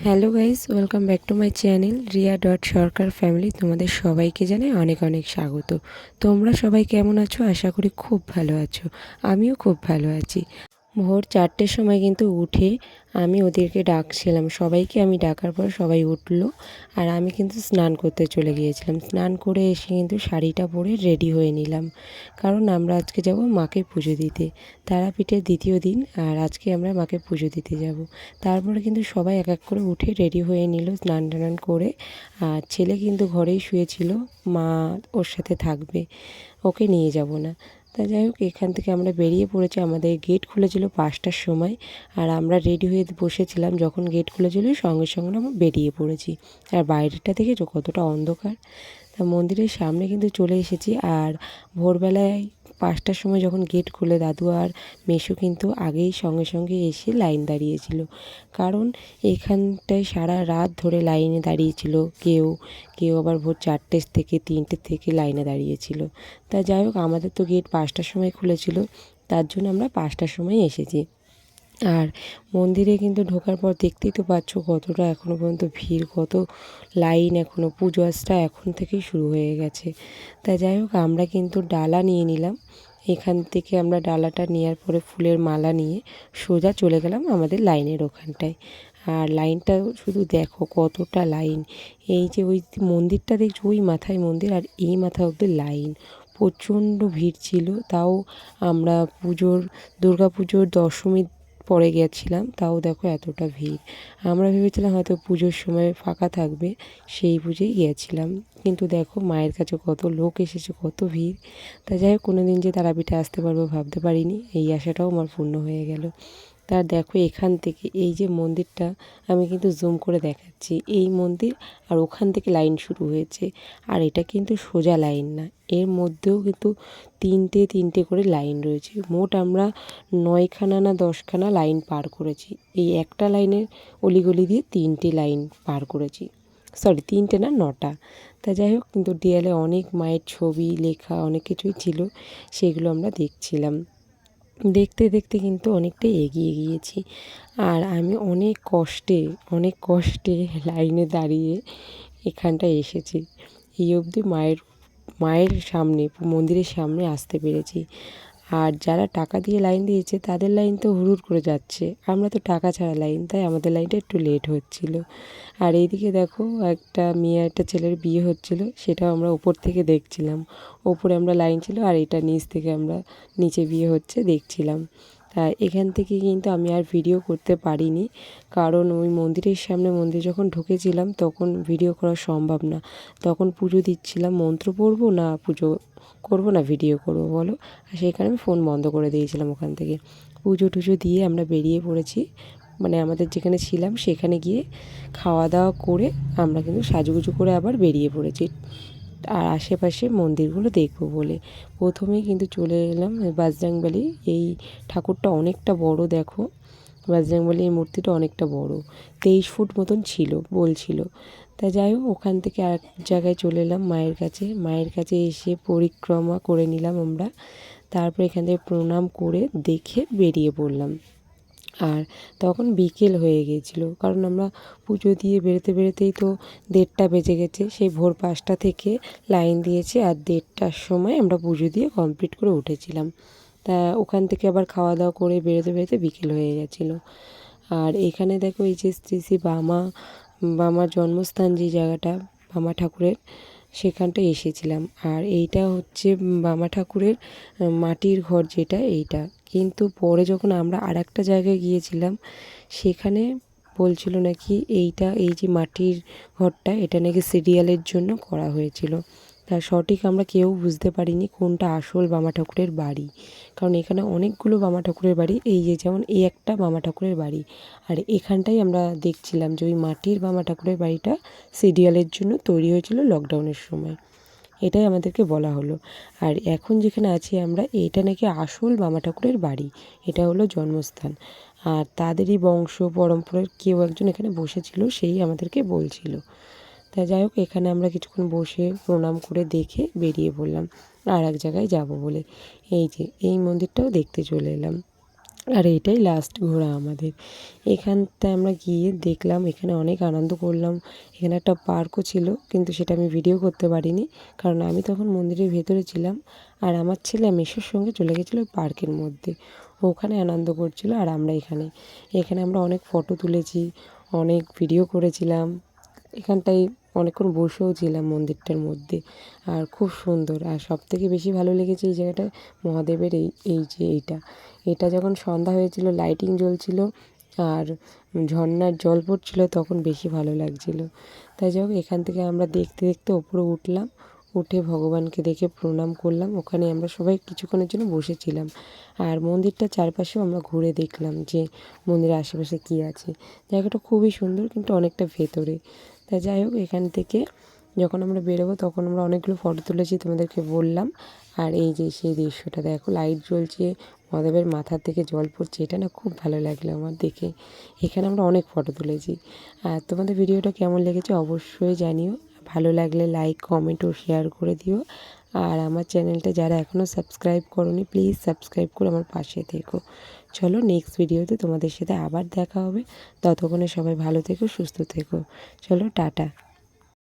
Hello guys, welcome back to my channel Riya dot Sarkar family. তোমাদের সবাইকে জানাই অনেক অনেক স্বাগত। তোমরা সবাই কেমন আছো? আশা করি খুব ভালো আছো। আমিও খুব ভালো আছি। ভোর চারটের সময় কিন্তু উঠে আমি ওদেরকে ডাকছিলাম। সবাইকে আমি ডাকার পর সবাই উঠল আর আমি কিন্তু স্নান করতে চলে গিয়েছিলাম। স্নান করে এসে কিন্তু শাড়িটা পরে রেডি হয়ে নিলাম। কারণ আমরা আজকে যাব মাকে পুজো দিতে। তারাপীঠের দ্বিতীয় দিন আর আজকে আমরা মাকে পুজো দিতে যাব। তারপরে কিন্তু সবাই এক এক করে উঠে রেডি হয়ে নিল স্নান টান করে। আর ছেলে কিন্তু ঘরেই শুয়েছিল। মা ওর সাথে থাকবে। ওকে নিয়ে যাব না। তা যাই হোক, এখান থেকে আমরা বেরিয়ে পড়েছি। আমাদের গেট খুলেছিল পাঁচটার সময় আর আমরা রেডি হয়ে বসেছিলাম যখন গেট খুলেছিল, সঙ্গে সঙ্গে আমরা বেরিয়ে পড়েছি। আর বাইরেটা দেখেছ কতটা অন্ধকার? তা মন্দিরের সামনে কিন্তু চলে এসেছি। আর ভোরবেলায় পাঁচটার সময় যখন গেট খুলে, দাদু আর মেশো কিন্তু আগেই সঙ্গে সঙ্গে এসে লাইন দাঁড়িয়েছিল। কারণ এখানটায় সারা রাত ধরে লাইনে দাঁড়িয়েছিল কেউ। কেউ আবার ভোর চারটে থেকে তিনটে থেকে লাইনে দাঁড়িয়েছিল। তা যাই হোক, আমাদের তো গেট পাঁচটার সময় খুলেছিল। তার জন্য আমরা পাঁচটার সময় এসেছি। আর মন্দিরে কিন্তু ঢোকার পর দেখতেই তো পাচ্ছ কতটা এখনও পর্যন্ত ভিড়, কত লাইন এখনও পুজো আজটা এখন থেকেই শুরু হয়ে গেছে। তা যাই হোক, আমরা কিন্তু ডালা নিয়ে নিলাম। এখান থেকে আমরা ডালাটা নেওয়ার পরে ফুলের মালা নিয়ে সোজা চলে গেলাম আমাদের লাইনের ওখানটায়। আর লাইনটা শুধু দেখো কতটা লাইন। এই যে ওই মন্দিরটা দেখছ, ওই মাথায় মন্দির আর এই মাথা অব্দি লাইন। প্রচণ্ড ভিড় ছিল, তাও আমরা পুজোর দুর্গা পুজোর দশমীর পরে গেছিলাম, তাও দেখো এতটা ভিড়। আমরা ভেবেছিলাম হয়তো পুজোর সময় ফাঁকা থাকবে, সেই বুঝেই গিয়েছিলাম। কিন্তু দেখো মায়ের কাছে কত লোক এসেছে, কত ভিড়। তা যাই হোক কোনো দিন যে তারাপীঠে আসতে পারব ভাবতে পারিনি, এই আশাটাও আমার পূর্ণ হয়ে গেল। তা দেখো এখান থেকে এই যে মন্দিরটা, আমি কিন্তু জুম করে দেখাচ্ছি। এই মন্দির আর ওখান থেকে লাইন শুরু হয়েছে। আর এটা কিন্তু সোজা লাইন না, এর মধ্যেও কিন্তু তিনটে তিনটে করে লাইন রয়েছে। মোট আমরা নয়খানা না দশখানা লাইন পার করেছি। এই একটা লাইনের অলিগলি দিয়ে তিনটে লাইন পার করেছি। সরি তিনটে না নটা। তা যাই হোক, কিন্তু দেয়ালে অনেক মায়ের ছবি, লেখা, অনেক কিছুই ছিল, সেগুলো আমরা দেখছিলাম। দেখতে দেখতে কিন্তু অনেকটাই এগিয়ে গিয়েছি। আর আমি অনেক কষ্টে অনেক কষ্টে লাইনে দাঁড়িয়ে এখানটায় এসেছি। এই অবধি মায়ের মায়ের সামনে, মন্দিরের সামনে আসতে পেরেছি। আর যারা টাকা দিয়ে লাইন দিয়েছে, তাদের লাইন তো হুড় করে যাচ্ছে। আমরা তো টাকা ছাড়া লাইন, তাই আমাদের লাইনটা একটু লেট হচ্ছিল। আর এইদিকে দেখো, একটা মেয়ে, একটা ছেলের বিয়ে হচ্ছিল, সেটাও আমরা ওপর থেকে দেখছিলাম। ওপরে আমরা লাইন ছিল, আর এটা নিচ থেকে আমরা নিচে বিয়ে হচ্ছে দেখছিলাম। এখান থেকে কিন্তু আমি আর ভিডিও করতে পারিনি। কারণ ওই মন্দিরের সামনে মন্দির যখন ঢুকেছিলাম, তখন ভিডিও করা সম্ভব না। তখন পুজো দিচ্ছিলাম, মন্ত্র পড়ব না, পুজো করব না ভিডিও করব, বলো? আর সেই কারণে ফোন বন্ধ করে দিয়েছিলাম ওখান থেকে। পুজো টুজো দিয়ে আমরা বেরিয়ে পড়েছি। মানে আমাদের যেখানে ছিলাম, সেখানে গিয়ে খাওয়া দাওয়া করে আমরা কিন্তু সাজুগুজু করে আবার বেরিয়ে পড়েছি। আর আশেপাশে মন্দিরগুলো দেখব বলে। প্রথমেই কিন্তু চলে এলাম বাজরাংবালি এই ঠাকুরটা অনেকটা বড়, দেখো। বাজরাংবালি এই মূর্তিটা অনেকটা বড়। তেইশ ফুট মতন ছিল বলছিল তা যাই হোক, ওখান থেকে আর জায়গায় চলে এলাম মায়ের কাছে। মায়ের কাছে এসে পরিক্রমা করে নিলাম আমরা। তারপর এখান থেকে প্রণাম করে দেখে বেরিয়ে পড়লাম। আর তখন বিকেল হয়ে গিয়েছিল। কারণ আমরা পুজো দিয়ে বেরোতে বেরোতেই তো দেড়টা বেজে গেছে। সেই ভোর পাঁচটা থেকে লাইন দিয়েছে আর দেড়টার সময় আমরা পুজো দিয়ে কমপ্লিট করে উঠেছিলাম। তা ওখান থেকে আবার খাওয়া দাওয়া করে বেরোতে বেরোতে বিকেল হয়ে গেছিল। আর এখানে দেখো এই যে শ্রী শ্রী বামা, বামার জন্মস্থান যে জায়গাটা, বামা ঠাকুরের সেখানটায় এসেছিলাম। আর এইটা হচ্ছে বামা ঠাকুরের মাটির ঘর যেটা, এইটা। কিন্তু পরে যখন আমরা আর একটা জায়গায় গিয়েছিলাম, সেখানে বলছিল নাকি এইটা, এই যে মাটির ঘরটা, এটা নাকি সিরিয়ালের জন্য করা হয়েছিল। তা সঠিক আমরা কেউ বুঝতে পারিনি কোনটা আসল বামা ঠাকুরের বাড়ি। কারণ এখানে অনেকগুলো বামা ঠাকুরের বাড়ি, এই যে যেমন এই একটা বামা ঠাকুরের বাড়ি। আর এখানটাই আমরা দেখছিলাম যে ওই মাটির বামা ঠাকুরের বাড়িটা সিরিয়ালের জন্য তৈরি হয়েছিল লকডাউনের সময়। এটাই আমাদেরকে বলা হলো। আর এখন যেখানে আছি আমরা এটা নাকি আসল বামা ঠাকুরের বাড়ি। এটা হলো জন্মস্থান। আর তাদেরই বংশ, পরম্পরার কেউ একজন এখানে বসেছিল, সেই আমাদেরকে বলছিল। তা যাই হোক, এখানে আমরা কিছুক্ষণ বসে প্রণাম করে দেখে বেরিয়ে পড়লাম। আর এক জায়গায় যাব বলে। এই যে, এই মন্দিরটাও দেখতে চলে এলাম। আর এটাই লাস্ট ঘোরা আমাদের। এখানটায় আমরা গিয়ে দেখলাম, এখানে অনেক আনন্দ করলাম। এখানে একটা পার্কও ছিল, কিন্তু সেটা আমি ভিডিও করতে পারিনি, কারণ আমি তখন মন্দিরের ভেতরে ছিলাম আর আমার ছেলে মেশোর সঙ্গে চলে গেছিল পার্কের মধ্যে। ওখানে আনন্দ করছিল আর আমরা এখানে। এখানে আমরা অনেক ফটো তুলেছি, অনেক ভিডিও করেছিলাম। এখানটায় অনেকক্ষণ বসেও ছিলাম মন্দিরটার মধ্যে। আর খুব সুন্দর। আর সব থেকে বেশি ভালো লেগেছে এই জায়গাটায় মহাদেবের এই এই যে এইটা। এটা যখন সন্ধ্যা হয়েছিল লাইটিং জ্বলছিল আর ঝর্নার জল পড়ছিল, তখন বেশি ভালো লাগছিল। তাই যাই এখান থেকে আমরা দেখতে দেখতে ওপরে উঠলাম, উঠে ভগবানকে দেখে প্রণাম করলাম। ওখানে আমরা সবাই কিছুক্ষণের জন্য বসেছিলাম। আর মন্দিরটার চারপাশেও আমরা ঘুরে দেখলাম যে মন্দিরের আশেপাশে কী আছে। জায়গাটা খুবই সুন্দর কিন্তু অনেকটা ভেতরে। তা যাই হোক, এখান থেকে যখন আমরা বেরোবো তখন আমরা অনেকগুলো ফটো তুলেছি তোমাদেরকে বললাম। আর এই যে সেই দৃশ্যটা দেখো লাইট জ্বলছে, মহাদেবের মাথার থেকে জল পড়ছে, এটা না খুব ভালো লাগল আমার দেখে। এখানে আমরা অনেক ফটো তুলেছি। আর তোমাদের ভিডিওটা কেমন লেগেছে অবশ্যই জানিও। ভালো লাগলে লাইক কমেন্ট ও শেয়ার করে দিও। আর আমার চ্যানেলটা যারা এখনও সাবস্ক্রাইব করোনি, প্লিজ সাবস্ক্রাইব করে আমার পাশে থেকো। চলো নেক্সট ভিডিওতে তোমাদের সাথে আবার দেখা হবে। ততক্ষণে সবাই ভালো থেকো, সুস্থ থেকো। চলো, টাটা।